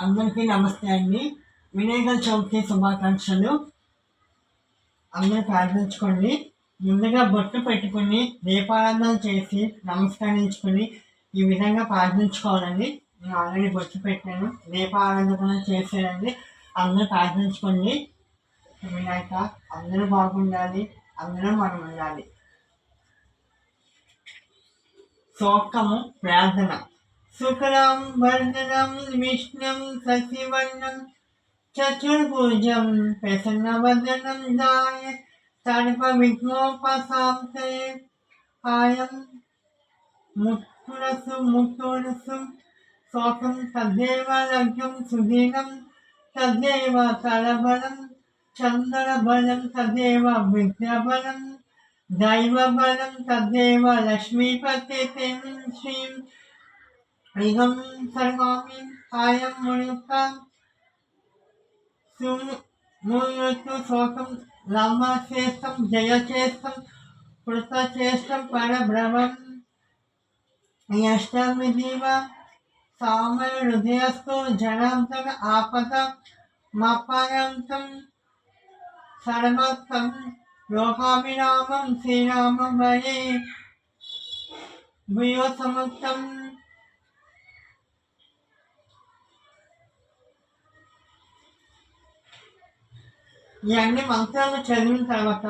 అందరికీ నమస్తే అండి. వినాయక చవితి శుభాకాంక్షలు. అందరూ ప్రార్థించుకోండి ముందుగా బొట్టు పెట్టుకుని దీపారాధన చేసి నమస్కరించుకుని ఈ విధంగా ప్రార్థించుకోవాలండి. నేను ఆల్రెడీ బొట్టు పెట్టాను. దీపారాధన చేసేయండి. అందరూ ప్రార్థించుకోండి. వినాయక అందరూ బాగుండాలి. అందరూ మనం ఉండాలి. సోకము ప్రార్థన. शुक्रम शुक्लं वर्धनं विष्णुं शशिवर्णं चतुर्भुजं प्रसन्नवदनं दाय सर्वविघ्नोपशान्तये आयं मुत्तुरसु मुत्तुरसु शोकं तदेव लघ्यं सुदीनं तदेव तलबलं चन्द्रबलं तदेव विद्याबलं दैवबलं तदेव लक्ष्मीपते श्री ఇహం సర్వామి కాయం మునుక సుమూయతు శోకం రామచేష్టం జయచేష్టం కృతచేష్టం పరబ్రహ్మం యష్టమి దీవ సామయ హృదయస్థో జనాంతర ఆపద మపాయంతం సర్వత్తం ఇవన్నీ మంత్రాలు చదివిన తర్వాత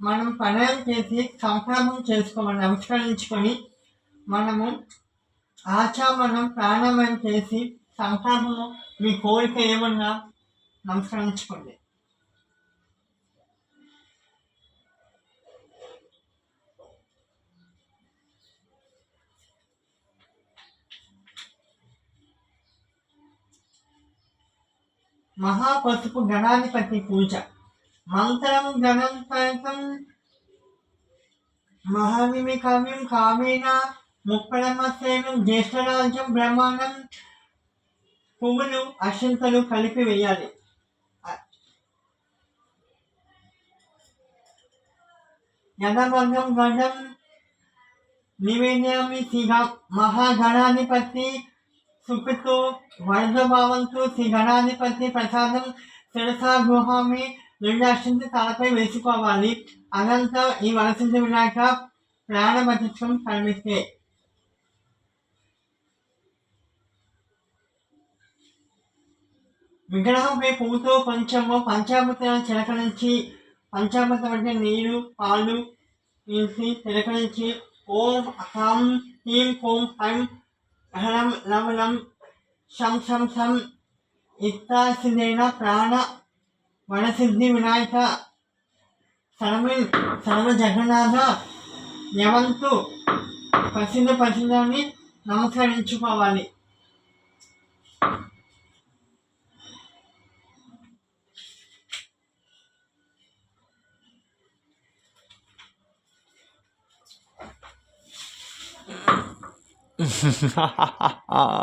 మనం పనులు చేసి సంక్రమం చేసుకోమని నమస్కరించుకొని మనము ఆచామనం ప్రాణామయం చేసి సంక్రమము మీ కోరిక ఏమన్నా నమస్కరించుకోండి. మహాపసుపు గణాధిపతి పూజ. మంత్రం గణం ఫలితం మహావిమి కవ్యం కామేన ముప్పడమసేనం జ్యేష్ఠరాజ్యం బ్రహ్మాండం పువ్వులు అక్షంతలు కలిపి వేయాలి. యథవర్గం గణం నివేదయామి శ్రీ మహాగణాధిపతి సుఖతో వరదభావంతో శ్రీ గణాధిపతి ప్రసాదం శిరసా గుహామి రెండు తలపై వేసుకోవాలి అనంత ఈ వరసిద్ధ వినాయక ప్రాణమతిత్వం కనిపిస్తే విగ్రహంపై పువ్వుతో కొంచెము పంచామృతం చిలకరించి పంచామృతం అంటే నీరు పాలు వేసి చిలకరించి ఓం హం హీం హోం హం అహనం లవణం శం శం శం ఇత్తాసిదైన ప్రాణ మనసిద్ధి వినాయక సర్వ సర్వ జగన్నాథ యవంతు ప్రసిద్ధ ప్రసిద్ధాన్ని నమస్కరించుకోవాలి 嗯哼哼哈哈哈哈